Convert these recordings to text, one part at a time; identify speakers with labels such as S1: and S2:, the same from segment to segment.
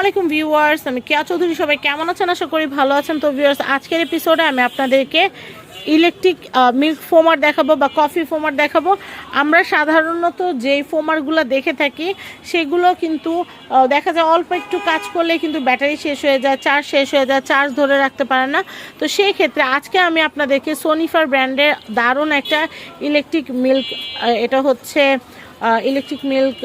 S1: আলাইকুম ভিউয়ার্স, আমি কেয়া চৌধুরী, সবাই কেমন আছেন? আশা করি ভালো আছেন। তো ভিউয়ার্স, আজকের এপিসোডে আমি আপনাদেরকে ইলেকট্রিক মিল্ক ফোমার দেখাবো বা কফি ফোমার দেখাবো। আমরা সাধারণত যেই ফোমারগুলো দেখে থাকি, সেগুলো কিন্তু দেখা যায় অল্প একটু কাজ করলে কিন্তু ব্যাটারি শেষ হয়ে যায় চার্জ শেষ হয়ে যায় চার্জ ধরে রাখতে পারে না। তো সেই ক্ষেত্রে আজকে আমি আপনাদেরকে সোনিফার ব্র্যান্ডের দারুণ একটা ইলেকট্রিক মিল্ক এটা হচ্ছে ইলেকট্রিক মিল্ক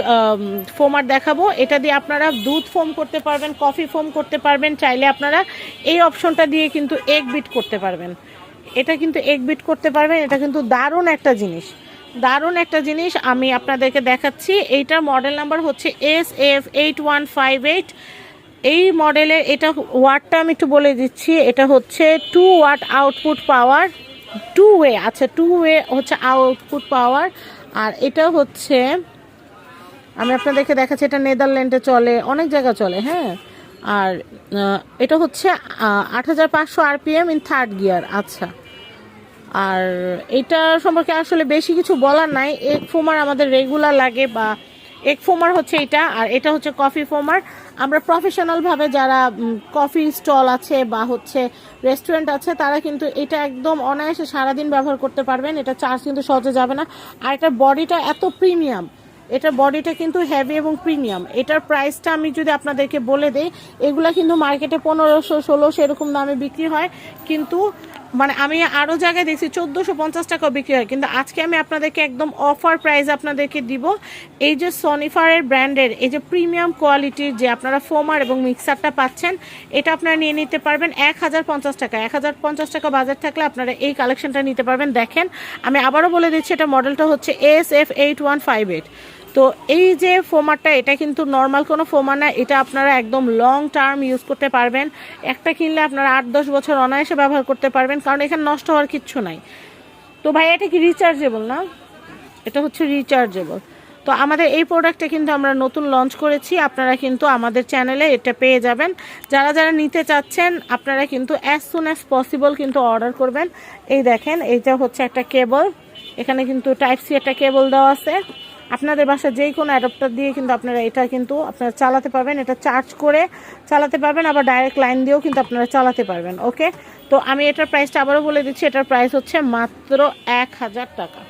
S1: ফোমার দেখাবো। এটা দিয়ে আপনারা দুধ ফোম করতে পারবেন কফি ফোম করতে পারবেন। চাইলে আপনারা এই অপশনটা দিয়ে কিন্তু এগ বিট করতে পারবেন। এটা কিন্তু এগ বিট করতে পারবেন, এটা কিন্তু দারুণ একটা জিনিস। দারুণ একটা জিনিস, আমি আপনাদেরকে দেখাচ্ছি। এইটার মডেল নাম্বার হচ্ছে S F eight one five eight এই মডেলের এটা ওয়াটটা আমি একটু বলে দিচ্ছি, এটা হচ্ছে two watt output power two way আচ্ছা টু ওয়ে হচ্ছে আউটপুট পাওয়ার আর এটা হচ্ছে, আমি আপনাদেরকে দেখাচ্ছি, এটা নেদারল্যান্ডে চলে, অনেক জায়গা চলে হ্যাঁ? আর এটা হচ্ছে আট হাজার পাঁচশো আরপিএম ইন থার্ড গিয়ার আচ্ছা। আর এটা সম্পর্কে আসলে বেশি কিছু বলার নাই এক ফোমার আমাদের রেগুলার লাগে বা এক ফোমার হচ্ছে এটা, আর এটা হচ্ছে কফি ফোমার আমরা প্রফেশনালভাবে যারা কফি স্টল আছে বা হচ্ছে রেস্টুরেন্ট আছে, তারা কিন্তু এটা একদম অনায়াসে সারাদিন ব্যবহার করতে পারবেন। এটা চার্জ কিন্তু সহজে যাবে না। আর এটার বডিটা এত প্রিমিয়াম এটার বডিটা কিন্তু হেভি এবং প্রিমিয়াম এটার প্রাইসটা আমি যদি আপনাদেরকে বলে দেই, এগুলা কিন্তু মার্কেটে পনেরোশো, ষোলোশো এরকম দামে বিক্রি হয়। কিন্তু মানে আমি আরও জায়গায় দেখছি চোদ্দোশো পঞ্চাশ টাকাও বিক্রি হয়। কিন্তু আজকে আমি আপনাদেরকে একদম অফার প্রাইস আপনাদেরকে দিব। এই যে সনিফারের ব্র্যান্ডের এই যে প্রিমিয়াম কোয়ালিটির যে আপনারা ফোমার এবং মিক্সারটা পাচ্ছেন, এটা আপনারা নিয়ে নিতে পারবেন এক হাজার পঞ্চাশ টাকা। এক হাজার পঞ্চাশ টাকা বাজার থাকলে আপনারা এই কালেকশনটা নিতে পারবেন। দেখেন, আমি আবারও বলে দিচ্ছি, এটা মডেলটা হচ্ছে S F eight one five eight তো এই যে ফোমারটা, এটা কিন্তু নর্মাল কোনো ফোমার না, এটা আপনারা একদম লং টার্ম ইউজ করতে পারবেন। একটা কিনলে আপনারা আট দশ বছর অনায়াসে ব্যবহার করতে পারবেন, কারণ এখানে নষ্ট হওয়ার কিচ্ছু নাই। তো ভাই, এটা কি রিচার্জেবল না? এটা হচ্ছে রিচার্জেবল তো আমাদের এই প্রোডাক্টটা কিন্তু আমরা নতুন লঞ্চ করেছি, আপনারা কিন্তু আমাদের চ্যানেলে এটা পেয়ে যাবেন। যারা যারা নিতে চাচ্ছেন, আপনারা কিন্তু অ্যাজ সুন অ্যাজ পসিবল কিন্তু অর্ডার করবেন। এই দেখেন, এইটা হচ্ছে একটা কেবল এখানে কিন্তু টাইপ সি একটা কেবল দেওয়া আছে। আপনাদের বাসায় যেই কোনো অ্যাডাপ্টার দিয়ে কিন্তু আপনারা এটা কিন্তু আপনারা চালাতে পারবেন। এটা চার্জ করে চালাতে পারবেন, আবার ডাইরেক্ট লাইন দিয়েও কিন্তু আপনারা চালাতে পারবেন ওকে তো আমি এটার প্রাইসটা আবারও বলে দিচ্ছি, এটার প্রাইস হচ্ছে মাত্র এক হাজার টাকা।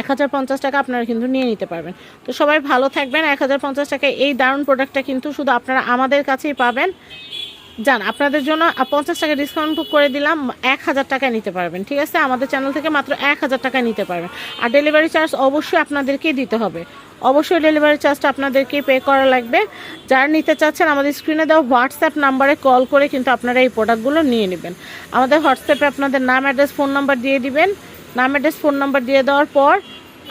S1: এক হাজার পঞ্চাশ টাকা আপনারা কিন্তু নিয়ে নিতে পারবেন। তো সবাই ভালো থাকবেন, এক হাজার পঞ্চাশ টাকায় এই দারুণ প্রোডাক্টটা কিন্তু শুধু আপনারা আমাদের কাছেই পাবেন। যান আপনাদের জন্য পঞ্চাশ টাকা ডিসকাউন্ট করে দিলাম, এক হাজার টাকায় নিতে পারবেন, ঠিক আছে? আমাদের চ্যানেল থেকে মাত্র এক হাজার টাকায় নিতে পারবেন। আর ডেলিভারি চার্জ অবশ্যই আপনাদেরকেই দিতে হবে। অবশ্যই ডেলিভারি চার্জটা আপনাদেরকে পে করা লাগবে। যারা নিতে চাচ্ছেন, আমাদের স্ক্রিনে দেওয়া হোয়াটসঅ্যাপ নাম্বারে কল করে কিন্তু আপনারা এই প্রোডাক্টগুলো নিয়ে নেবেন। আমাদের হোয়াটসঅ্যাপে আপনাদের নাম অ্যাড্রেস ফোন নাম্বার দিয়ে দিবেন। নাম অ্যাড্রেস ফোন নাম্বার দিয়ে দেওয়ার পর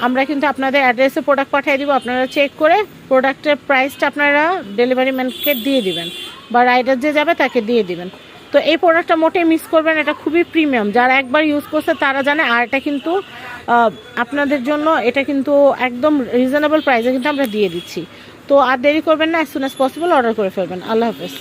S1: আমরা কিন্তু আপনাদের অ্যাড্রেসে প্রোডাক্ট পাঠিয়ে দিব, আপনারা চেক করে প্রোডাক্টের প্রাইসটা আপনারা ডেলিভারি ম্যানকে দিয়ে দিবেন বা রাইডার যে যাবে তাকে দিয়ে দিবেন। তো এই প্রোডাক্টটা মোটেই মিস করবেন, এটা খুবই প্রিমিয়াম যারা একবার ইউজ করছে, তারা জানে, আর এটা কিন্তু আপনাদের জন্য এটা কিন্তু একদম রিজনেবল প্রাইসে কিন্তু আমরা দিয়ে দিচ্ছি। তো আর দেরি করবেন না as soon as possible order করে ফেলবেন। আল্লাহ হাফেজ।